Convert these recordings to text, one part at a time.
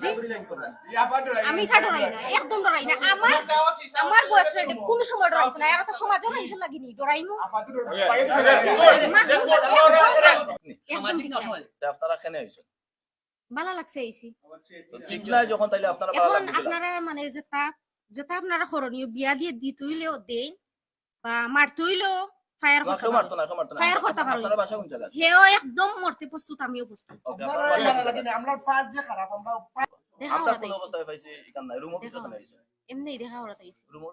জি? আমি তা ডরাই না একদম ডরাই না। আমার আমার বয়ফ্রেন্ড কোন সময় ডরাইছে না আর তো সমাজও টেনশন লাগিনি ডরাইমু। না, একদম ডরাইবে। একদম সামাজিক ঠিক। না না। সামাজিক তা আপনারা কেনে ভালো লাগছে এইছি ঠিক নাই যখন তাইলে আপনারা এখন আপনারা মানে যেটা যেটা আপনারা করণীয় বিয়া দিয়ে দিতে হইলেও দেন বা মারতে হইলেও ফায়ার না, করতে কেউ মারতো পারো না, মারতো না। ফায়ার করতে পারো। আপনারা বাসা কোন জায়গায়? হেও একদম মরতে প্রস্তুত আমিও প্রস্তুত Okay, আপনারা বাসা কোন জায়গায়? আমরা পাঁচ যে খারাপ আমরা দেখা কোন অবস্থায় পাইছে এখান নাই রুমও দেখো। ভিতরে হয়েছে এমনি দেখা ওরা তাইছে রুমও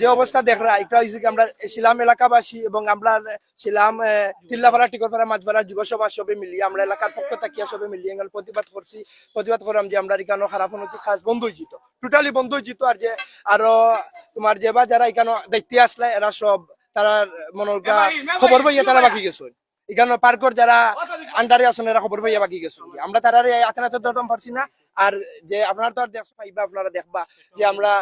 যে অবস্থা দেখরা এটা হয়েছে কি আমরা শিলাম এলাকাবাসী এবং আমরা শিলাম টিল্লাপাড়া টিকরপাড়া মাঝপাড়া যুব সমাজ সবে মিলিয়ে আমরা এলাকার পক্ষ থাকিয়া সবে মিলিয়ে প্রতিবাদ করছি প্রতিবাদ করলাম যে আমরা এখানে খারাপ উন্নতি খাস বন্ধ হয়ে টোটালি বন্ধ হয়ে যেত আর যে আরও তোমার যে বা যারা এখানে দেখতে আসলে এরা সব তারা মনোজ্ঞা খবর পাইয়া তারা বাকি গেছে। এখানে পার্কর যারা আন্ডারে আছেন এরা খবর পাইয়া বাকি গেছে। আমরা তারা দরম পারছি না। আর যে আপনারা তো আর পাইবা আপনারা দেখবা যে আমরা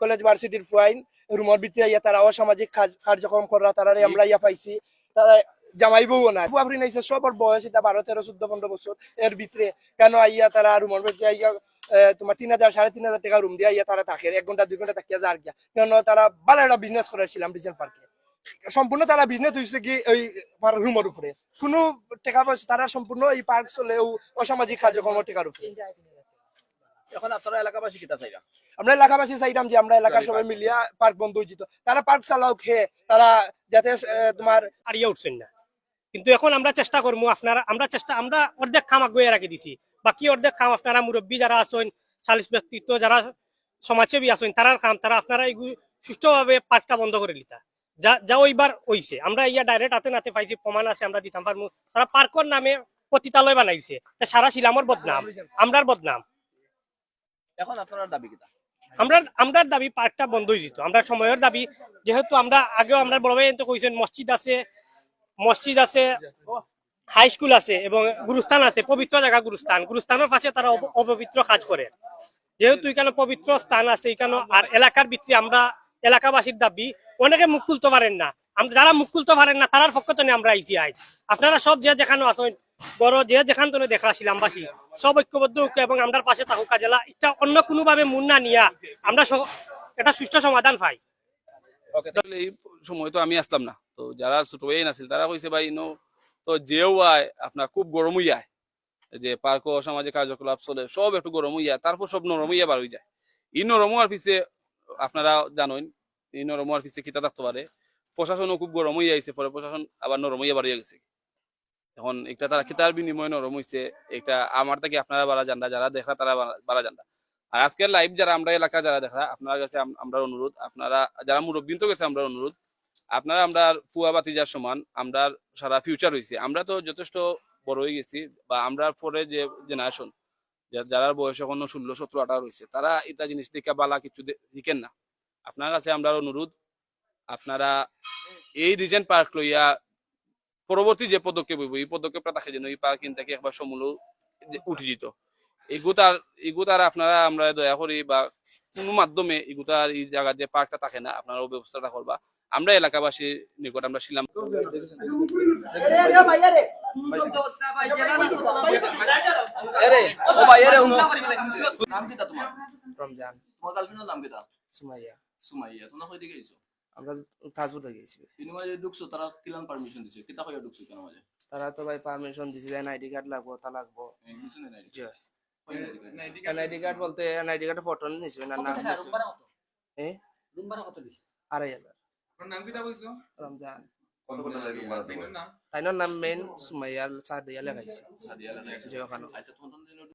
কলেজ ভার্সিটির ফুয়াইন রুমের ভিতরে ইয়া তারা অসামাজিক কার্যক্রম করা তারা আমরা ইয়া পাইছি। তারা জামাইবও না ফুয়াফরি নাইছে সবার বয়স এটা বারো তেরো চোদ্দ পনেরো বছর। এর ভিতরে কেন আইয়া তারা রুমের ভিতরে আইয়া তোমার তিন হাজার সাড়ে তিন হাজার টাকা রুম দিয়ে আইয়া তারা থাকে এক ঘণ্টা দুই ঘণ্টা থাকিয়া যার গিয়া। কেন তারা ভালো একটা বিজনেস করেছিলাম রিজেন পার্কে সম্পূর্ণ তারা বিজনেস হয়েছে কি ওই রুমের উপরে। কোনো টাকা পয়সা তারা সম্পূর্ণ এই পার্ক চলে অসামাজিক কার্যক্রম টাকার উপরে। এখন আপনারা এলাকাবাসী কিটা চাইরা? আমরা এলাকাবাসী চাইলাম যে আমরা এলাকার সবাই মিলিয়া পার্ক বন্ধ তারা পার্ক চালাও খেয়ে তারা যাতে তোমার হারিয়ে উঠছেন না। কিন্তু এখন আমরা চেষ্টা করব আপনারা আমরা চেষ্টা আমরা অর্ধেক খাম আগুয়ে রাখি দিছি। বাকি অর্ধেক খাম আপনারা মুরব্বী যারা আছেন সালিস ব্যক্তিত্ব যারা সমাজসেবী আছেন তারার কাম তারা আপনারা সুষ্ঠুভাবে পার্কটা বন্ধ করে লিতা যা যা ওইবার হইছে। আমরা ইয়া ডাইরেক্ট হাতে নাতে পাইছি প্রমাণ আছে আমরা দিতাম পারব তারা পার্কর নামে পতিতালয় বানাইছে। সারা শিলামর বদনাম আমরার বদনাম। এখন আপনারা দাবি কিটা আমরা আমরার দাবি পার্কটা বন্ধ হয়ে যেত। আমরা সময়ের দাবি যেহেতু আমরা আগেও আমরা বড় ভাই কইছেন মসজিদ আছে মসজিদ আছে হাই স্কুল আছে এবং গুরুস্থান আছে পবিত্র জায়গা গুরুস্থান। গুরুস্থানের পাশে তারা অপবিত্র কাজ করে। যেহেতু এখানে পবিত্র স্থান আছে এখানে আর এলাকার ভিত্তি আমরা এলাকাবাসীর দাবি, অনেকে মুখ খুলতে পারেন না। যারা মুখ খুলতে পারেন না, তারার পক্ষ থেকে আমরা আইসি আই আপনারা সব যে যেখানে আছেন, বড় যে যেখান থেকে দেখা শিলামবাসী সব ঐক্যবদ্ধ, ঐক্য এবং আমরা পাশে থাকুক কাজেলা এটা অন্য কোনোভাবে মুন না নিয়া আমরা এটা সুষ্ঠু সমাধান পাই। এই সময় তো আমি আসলাম না। তো যারা ছোট ভাই আছিল তারা কইছে, ভাই নো তো যেও আয়, আপনার খুব গরম আয়। যে পার্ক, সামাজিক কার্যকলাপ চলে, সব একটু গরম হইয়া তারপর সব নরম হইয়া বার হয়ে যায়। ই নরম হওয়ার পিছে আপনারা জানেন, এই নরম হওয়ার পিছে কিতা থাকতে পারে। প্রশাসনও খুব গরম হইয়া আইছে, পরে প্রশাসন আবার নরম হইয়া বাড়িয়ে গেছে। এখন একটা তারা কিতার বিনিময়ে নরম হইছে একটা আমার থেকে আপনারা বাড়া জানরা যারা দেখা তারা বাড়া- জানরা আর আজকের লাইভ যারা আমরা এলাকা যারা দেখা আপনার কাছে আমরা অনুরোধ, আপনারা যারা মুরব্বী তো গেছে, আমরা অনুরোধ, আপনারা আমরা ফুয়া বাতিজার সমান, আমরা সারা ফিউচার হয়েছে আমরা তো যথেষ্ট বড় হয়ে গেছি, বা আমরা পরে যে জেনারেশন যারা বয়স এখনও ষোলো সতেরো আঠারো হয়েছে তারা এটা জিনিস দেখে বালা কিছু শিখেন না। আপনার কাছে আমরা অনুরোধ আপনারা এই রিজেন্ট পার্ক লইয়া পরবর্তী যে পদক্ষেপ হইব এই পদক্ষেপটা থাকে যেন এই পার্কিং থেকে একবার সমূল উঠে যেত এগুতার এগুতার আপনারা আমরা দয়া করি বা কোনো মাধ্যমে এগুতার এই জায়গা যে পার্কটা থাকে না আপনারা ও ব্যবস্থাটা করবা। আমরা এলাকাবাসীর নিকট আমরা ছিলাম এরে ও ভাই এরে উনো নাম কিটা তোমার রমজান তোমার গার্লফ্রেন্ডের নাম কিটা? সুমাইয়া। সুমাইয়া তোমরা কই দিকে গেছো? আমরা তাজপুর থেকে গেছি। তিনি মাঝে ঢুকছো তারা কিলান পারমিশন দিছে। কিতা কইয়া ঢুকছো কেন মাঝে তারা তো ভাই পারমিশন দিছিল এনআইডি কার্ড লাগবো তা লাগবো। এই বুঝছেন না জি। কই না এনআইডি কার্ড বলতে এনআইডি কার্ডে ফটো নিয়েছিল না নাম এ? আড়াই হাজার। রমজান তাইনোর নাম মেন সুমাইয়াল সাদিয়া লেখাইছে সাদিয়া লাগা ওখানে আচ্ছা তোমার